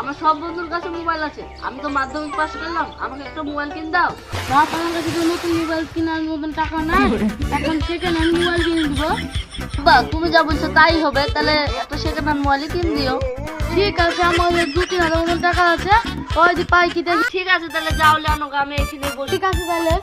আমার সব বন্ধুর কাছে মোবাইল আছে। আমি তো মাধ্যমিক পাস করলাম আমাকে একটা মোবাইল কিনে দাও। বাপ আমার কাছে তো নতুন মোবাইল কেনার মতন টাকা নাই। এখন সেকেন্ড হ্যান্ড মোবাইল কিনে দিব। তুমি যা বলছো তাই হবে তাহলে একটা সেকেন্ড হ্যান্ড মোবাইলই কিনে দিও। ঠিক আছে আমার দু তিন হাজার মতন টাকা আছে। ওই যে পাই কি দেখি ঠিক আছে তাহলে যাও লেনো আমি এখানে বসি। ঠিক আছে তাহলে।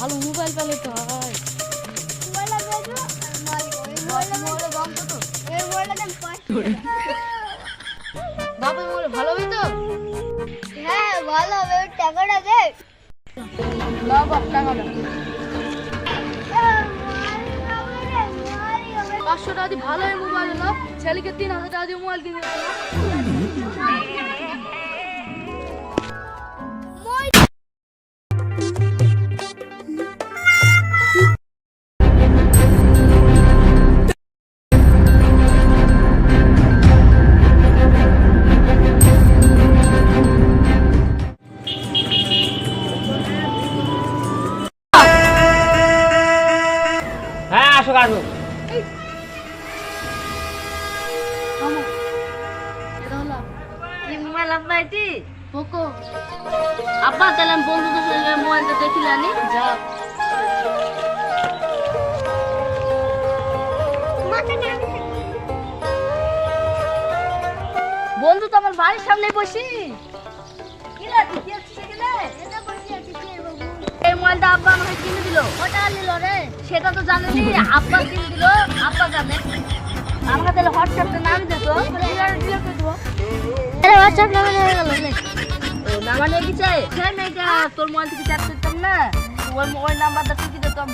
ভালো মোবাইল পেলে তো? হয় বাবা ভালো হবে তো হ্যাঁ ভালো হবে টাকাটা দে। না বাপ টাকাটা পাঁচশো টাকা দিয়ে ভালো মোবাইল হলো ছেলেকে তিন হাজার টাকা দিয়ে মোবাইল কিনে আসুক। আসুক আব্বা তাহলে আমি বন্ধুদের সঙ্গে মোবাইলটা যা। বন্ধু তো আমার বাড়ির সামনে বসি। এই মোবাইলটা আব্বা আমাকে কিনে দিল। ওটা নিল রে সেটা তো জানেনি আব্বা কিনে দিল আব্বা জানে। আমাকে তাহলে হোয়াটসঅ্যাপটা নাম তো দেবো। হোয়াটসঅ্যাপ হয়ে গেল কি চাই? হ্যাঁ মেয়েটা তোর মোবাইল থেকে চ্যাট করতাম না? ওই মোবাইল নাম্বারটা ঠিকই দিত আমি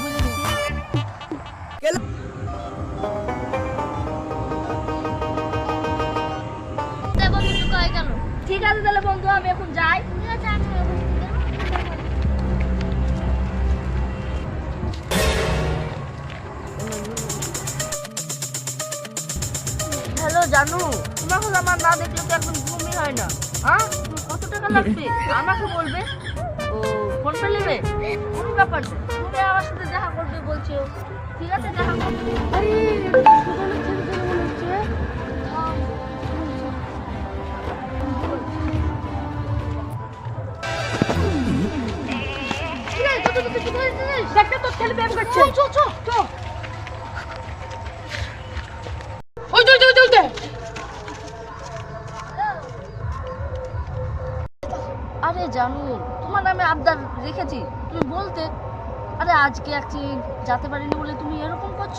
কয়ে গেল। ঠিক আছে তাহলে বন্ধু আমি এখন যাই। জানু তোমাকে আমার না দেখলে তো একদম ঘুমই হয় না হ্যাঁ কত টাকা লাগবে আমাকে বলবে ও ফোন ফোনটা নেবে কোনো ব্যাপার তুমি আমার সাথে দেখা করবে বলছো ঠিক আছে দেখা করবে আরে সুগন্ধ ছেলে ছেলে মনে হচ্ছে দেখতে তোর ছেলে প্রেম করছে চো চো চো ওই আরে জানু, তোমার নামে আবদার রেখেছি। তুমি বলতে, আরে আজকে একদিন যেতে পারিনি বলে তুমি এরকম করছ?